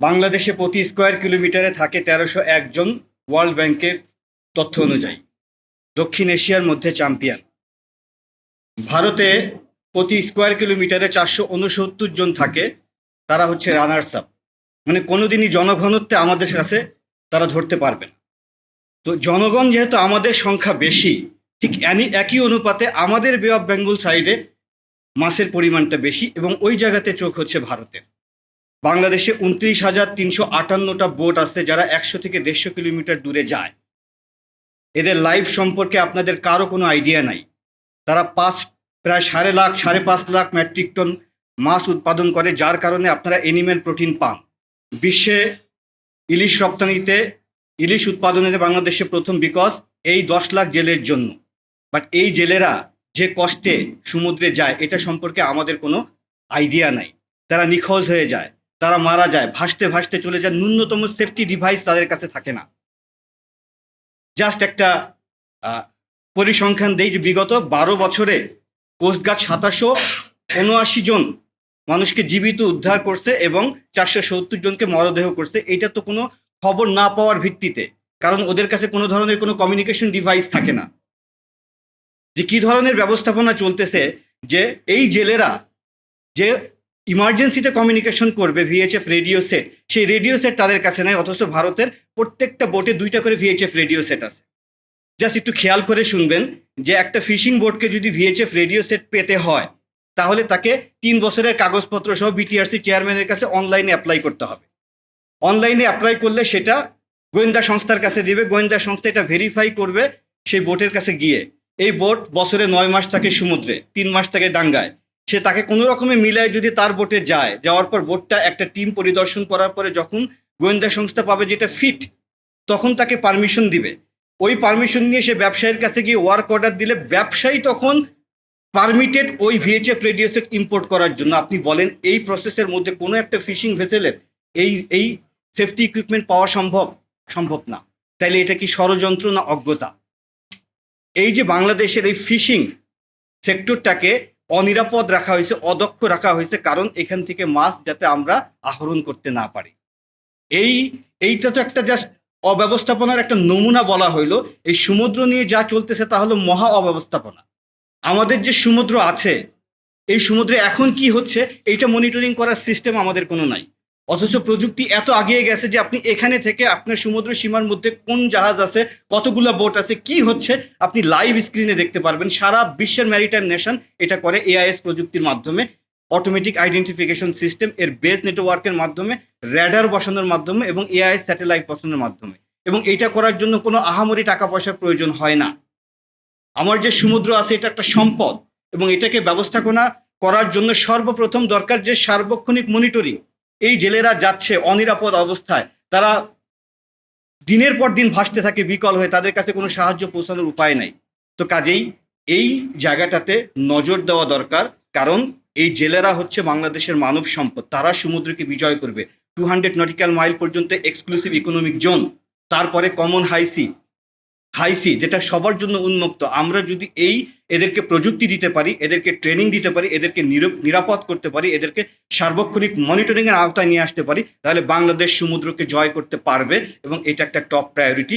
বাংলাদেশে প্রতি স্কোয়ার কিলোমিটারে থাকে তেরোশো একজন ওয়ার্ল্ড ব্যাংকের তথ্য অনুযায়ী। দক্ষিণ এশিয়ার মধ্যে চ্যাম্পিয়ন। ভারতে প্রতি স্কোয়ার কিলোমিটারে চারশো উনসত্তর জন থাকে, তারা হচ্ছে রানার্স আপ মানে কোনোদিনই জনঘনত্বে আমাদের কাছে তারা ধরতে পারবে না। তো জনগণ যেহেতু আমাদের সংখ্যা বেশি, ঠিক একই অনুপাতে আমাদের বে অফ বেঙ্গল সাইডে মাছের পরিমাণটা বেশি এবং ওই জায়গাতে চোখ হচ্ছে ভারতের। বাংলাদেশে উনত্রিশ হাজার তিনশো আটান্নটা বোট আছে যারা একশো থেকে দেড়শো কিলোমিটার দূরে যায়। এদের লাইফ সম্পর্কে আপনাদের কারও কোনো আইডিয়া নাই। তারা পাঁচ, প্রায় সাড়ে লাখ, সাড়ে পাঁচ লাখ মেট্রিক টন মাছ উৎপাদন করে, যার কারণে আপনারা এনিম্যাল প্রোটিন পান। বিশ্বে ইলিশ রপ্তানিতে ইলিশ উৎপাদনে বাংলাদেশে প্রথম বিকজ এই দশ লাখ জেলের জন্য। বাট এই জেলেরা যে কষ্টে সমুদ্রে যায়, এটা সম্পর্কে আমাদের কোনো আইডিয়া নাই। তারা নিখোঁজ হয়ে যায়। তারা মারা যায়, ভাসতে ভাসতে চলে যায়, ন্যূনতম সেফটি ডিভাইস তাদের কাছে থাকে না। জাস্ট একটা পরিসংখ্যান দেই যে বিগত বারো বছরে কোস্টগার্ড সাতাশো উনআশি জন মানুষকে জীবিত উদ্ধার করছে এবং চারশো সত্তর জনকে মরদেহ করছে। এটা তো কোনো খবর না পাওয়ার ভিত্তিতে, কারণ ওদের কাছে কোনো ধরনের কোনো কমিউনিকেশন ডিভাইস থাকে না। যে কি ধরনের ব্যবস্থাপনা চলতেছে যে এই জেলেরা যে ইমার্জেন্সিতে কমিউনিকেশন করবে ভিএইচএফ রেডিও সেট সেই রেডিও সেট তাদের কাছে নেই, অথচ ভারতের প্রত্যেকটা বোটে দুইটা করে ভিএইচএফ রেডিও সেট আছে। জাস্ট একটু খেয়াল করে শুনবেন যে একটা ফিশিং বোটকে যদি ভিএইচএফ রেডিও সেট পেতে হয়, তাহলে তাকে তিন বছরের কাগজপত্র সহ বিটিআরসি চেয়ারম্যানের কাছে অনলাইনে অ্যাপ্লাই করতে হবে। অনলাইনে অ্যাপ্লাই করলে সেটা গোয়েন্দা সংস্থার কাছে দিবে, গোয়েন্দা সংস্থা এটা ভেরিফাই করবে সেই বোটের কাছে গিয়ে। এই বোট বছরে নয় মাস থাকে সমুদ্রে, তিন মাস থাকে ডাঙ্গায়। সে তাকে কোনো রকমে মিলায় যদি তার বোটে যায়। যাওয়ার পর বোটটা একটা টিম পরিদর্শন করার পরে যখন গোয়েন্দা সংস্থা পাবে যেটা ফিট, তখন তাকে পারমিশন দিবে। ওই পারমিশন নিয়ে সে ব্যবসায়ীর কাছে গিয়ে ওয়ার্ক অর্ডার দিলে ব্যবসায়ী তখন পারমিটেড ওই ভিএচএফ রেডিও সেট ইম্পোর্ট করার জন্য। আপনি বলেন, এই প্রসেসের মধ্যে কোনো একটা ফিশিং ভেসেলের এই এই সেফটি ইকুইপমেন্ট পাওয়া সম্ভব? সম্ভব না। তাইলে এটা কি ষড়যন্ত্র না অজ্ঞতা? এই যে বাংলাদেশের এই ফিশিং সেক্টরটাকে অনিরাপদ রাখা হয়েছে, অদক্ষ রাখা হয়েছে, কারণ এখান থেকে মাছ যাতে আমরা আহরণ করতে না পারি। এই, এইটা তো একটা জাস্ট অব্যবস্থাপনার একটা নমুনা বলা হইল, এই সমুদ্র নিয়ে যা চলতেছে তা হলো মহা অব্যবস্থাপনা। আমাদের যে সমুদ্র আছে, এই সমুদ্রে এখন কি হচ্ছে, এইটা মনিটরিং করার সিস্টেম আমাদের কোনো নাই। অথচ প্রযুক্তি এত আগিয়ে গেছে যে আপনি এখানে থেকে আপনার সমুদ্র সীমার মধ্যে কোন জাহাজ আছে, কতগুলো বোট আছে, কি হচ্ছে, আপনি লাইভ স্ক্রিনে দেখতে পারবেন। সারা বিশ্বের ম্যারিটাইম নেশন এটা করে এআইএস প্রযুক্তির মাধ্যমে অটোমেটিক আইডেন্টিফিকেশন সিস্টেম এর বেস নেটওয়ার্কের মাধ্যমে র্যাডার বসানোর মাধ্যমে এবং এআইএস স্যাটেলাইট বসানোর মাধ্যমে। এবং এইটা করার জন্য কোনো আহামরি টাকা পয়সার প্রয়োজন হয় না। আমার যে সমুদ্র আছে, এটা একটা সম্পদ এবং এটাকে ব্যবস্থাপনা করার জন্য সর্বপ্রথম দরকার যে সার্বক্ষণিক মনিটরিং এই জেলেরা যাচ্ছে অনিরাপদ অবস্থায়। তারা দিনের পর দিন ভাসতে থাকে, বিকল হয়ে। তাদের কাছে কোনো সাহায্য পৌঁছানোর উপায় নাই। তো কাজেই এই জায়গাটাতে নজর দেওয়া দরকার, কারণ এই জেলেরা হচ্ছে বাংলাদেশের মানব সম্পদ। তারা সমুদ্রকে বিজয় করবে। টু হান্ড্রেড নটিক্যাল মাইল পর্যন্ত এক্সক্লুসিভ ইকোনমিক জোন তারপরে common high sea high sea, যেটা সবার জন্য উন্মুক্ত। আমরা যদি এই এদেরকে প্রযুক্তি দিতে পারি, এদেরকে ট্রেনিং দিতে পারি, এদেরকে নির- নিরাপদ করতে পারি, এদেরকে সার্বক্ষণিক মনিটরিং এর আওতায় নিয়ে আসতে পারি, তাহলে বাংলাদেশ সমুদ্রকে জয় করতে পারবে এবং এটা একটা টপ প্রায়োরিটি